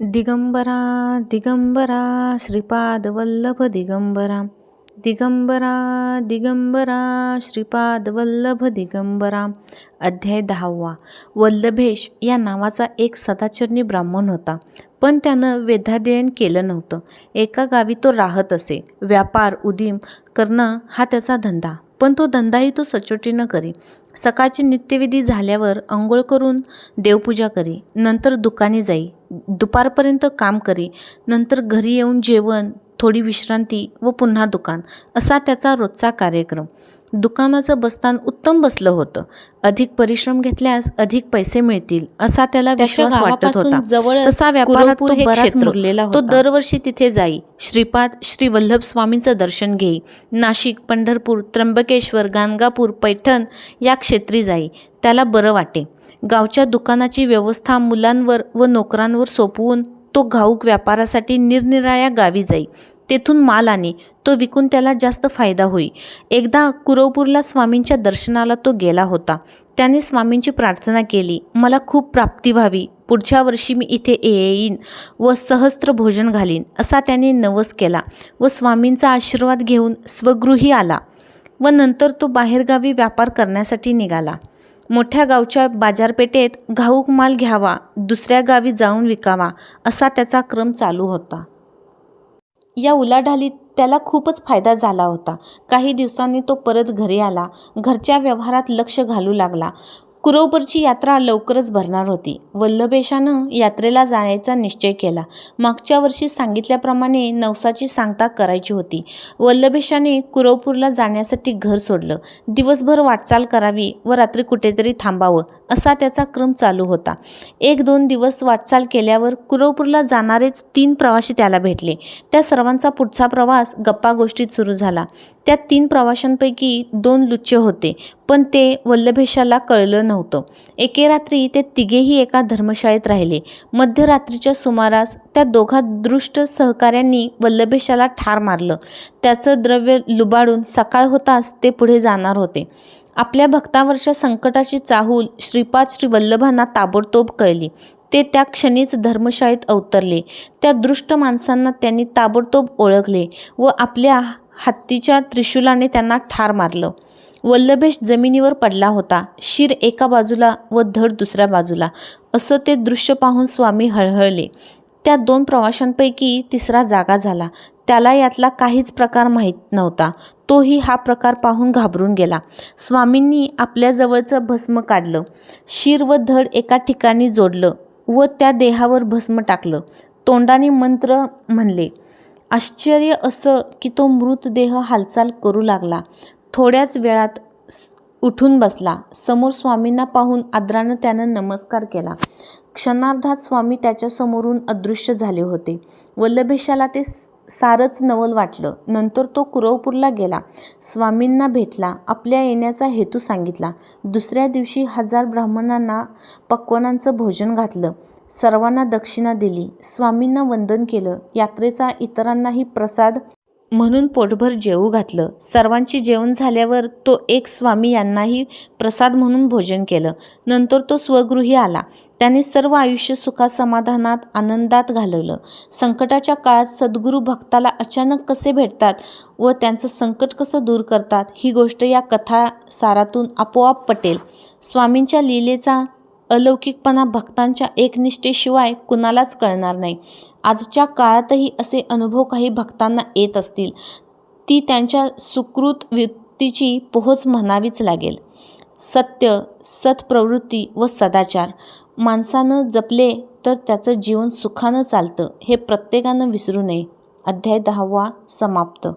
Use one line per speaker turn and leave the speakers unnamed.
दिगंबरा दिगंबरा श्रीपाद वल्लभ दिगंबरा। दिगंबरा दिगंबरा श्रीपाद वल्लभ दिगंबरा। अध्याय दहावा वल्लभेश या नावाचा एक सदाचरणी ब्राह्मण होता पण त्यानं वेदाध्ययन केलं नव्हतं. एका गावी तो राहत असे. व्यापार उदीम करणं हा त्याचा धंदा. पण तो धंदाही तो सचोटीनं करी. सकाळची नित्यविधी झाल्यावर अंघोळ करून देवपूजा करी. नंतर दुकाने जाई. दुपारपर्यंत काम करी. नंतर घरी येऊन जेवण थोडी विश्रांती व पुन्हा दुकान. असा त्याचा रोजचा कार्यक्रम. दुकानाचं बस्तान उत्तम बसलं होतं. अधिक परिश्रम घेतल्यास अधिक पैसे मिळतील असा त्याला विश्वास वाटत होता.
जवळच
तसा व्यापारात
कुरवपूर
तो
हे
बराच
क्षेत्र
मुरलेला
तो
तो दरवर्षी तिथे जाई. श्रीपाद श्री वल्लभ स्वामींचं दर्शन घेई नाशिक पंढरपूर त्र्यंबकेश्वर गाणगापूर पैठण या क्षेत्री जाई. त्याला बरं वाटे. गावच्या दुकानाची व्यवस्था मुलांवर व नोकरांवर सोपवून तो घाऊक व्यापारासाठी निरनिराळ्या गावी जाई. तेथून माल आणि तो विकून त्याला जास्त फायदा होई. एकदा कुरवपूरला स्वामींच्या दर्शनाला तो गेला होता. त्याने स्वामींची प्रार्थना केली मला खूप प्राप्ती व्हावी. पुढच्या वर्षी मी इथे येईन व सहस्त्र भोजन घालीन असा त्याने नवस केला व स्वामींचा आशीर्वाद घेऊन स्वगृही आला व नंतर तो बाहेरगावी व्यापार करण्यासाठी निघाला. मोठ्या गावच्या बाजारपेठेत घाऊक माल घ्यावा दुसऱ्या गावी जाऊन विकावा असा त्याचा क्रम चालू होता. या उलाढालीत त्याला खूपच फायदा झाला होता. काही दिवसांनी तो परत घरी आला. घरच्या व्यवहारात लक्ष घालू लागला. कुरवपूरची यात्रा लवकरच भरणार होती. वल्लभेशानं यात्रेला जायचा निश्चय केला. मागच्या वर्षी सांगितल्याप्रमाणे नवसाची सांगता करायची होती. वल्लभेशाने कुरवपूरला जाण्यासाठी घर सोडलं. दिवसभर वाटचाल करावी व रात्री कुठेतरी थांबावं असा त्याचा क्रम चालू होता. एक दोन दिवस वाटचाल केल्यावर कुरवपूरला जाणारेच तीन प्रवासी त्याला भेटले. त्या सर्वांचा पुढचा प्रवास गप्पा गोष्टीत सुरू झाला. त्या तीन प्रवाशांपैकी दोन लुच्चे होते. पण ते वल्लभेशाला कळलं नव्हतं. नव्हतं. एके रात्री ते तिघेही एका धर्मशाळेत राहिले. मध्यरात्रीच्या सुमारास त्या दोघा दृष्ट सहकाऱ्यांनी वल्लभेशाला ठार मारलं. त्याचं द्रव्य लुबाडून सकाळ होताच ते पुढे जाणार होते. आपल्या भक्तावरच्या संकटाची चाहूल श्रीपाद श्री वल्लभांना ताबडतोब कळली. ते त्या क्षणीच धर्मशाळेत अवतरले. त्या दृष्ट माणसांना त्यांनी ताबडतोब ओळखले व आपल्या हत्तीच्या त्रिशूलाने त्यांना ठार मारलं. वल्लभेश जमिनीवर पडला होता. शिर एका बाजूला व धड दुसऱ्या बाजूला. असं ते दृश्य पाहून स्वामी हळहळले. त्या दोन प्रवाशांपैकी तिसरा जागा झाला. त्याला यातला काहीच प्रकार माहीत नव्हता. तोही हा प्रकार पाहून घाबरून गेला. स्वामींनी आपल्याजवळचं भस्म काढलं. शिर व धड एका ठिकाणी जोडलं व त्या देहावर भस्म टाकलं. तोंडाने मंत्र म्हणले आश्चर्य असं की तो मृतदेह हालचाल करू लागला. थोड्याच वेळात उठून बसला. समोर स्वामींना पाहून आदरानं त्यानं नमस्कार केला. क्षणार्धात स्वामी त्याच्यासमोरून अदृश्य झाले होते. वल्लभेशाला ते सारच सारंच नवल वाटलं. नंतर तो कुरवपूरला गेला. स्वामींना भेटला. आपल्या येण्याचा हेतू सांगितला. दुसऱ्या दिवशी हजार ब्राह्मणांना पक्वानांचं भोजन घातलं. सर्वांना दक्षिणा दिली. स्वामींना वंदन केलं. यात्रेचा इतरांनाही प्रसाद म्हणून पोटभर जेवू घातलं. सर्वांची जेवण झाल्यावर तो एक स्वामी यांनाही प्रसाद म्हणून भोजन केलं. नंतर तो स्वगृही आला. त्याने सर्व आयुष्य सुखासमाधानात, आनंदात घालवलं. संकटाच्या काळात सद्गुरू भक्ताला अचानक कसे भेटतात व त्यांचं संकट कसं दूर करतात ही गोष्ट या कथा सारातून आपोआप पटेल. स्वामींच्या लीलेचा अलौकिकपणा भक्तांच्या एकनिष्ठेशिवाय कुणालाच कळणार नाही. आजच्या काळातही असे अनुभव काही भक्तांना येत असतील. ती त्यांच्या सुकृत वृत्तीची पोहोच म्हणावीच लागेल. सत्य सत्प्रवृत्ती व सदाचार. माणसानं जपले तर त्याचं जीवन सुखानं चालतं हे प्रत्येकानं विसरू नये. अध्याय दहावा समाप्त.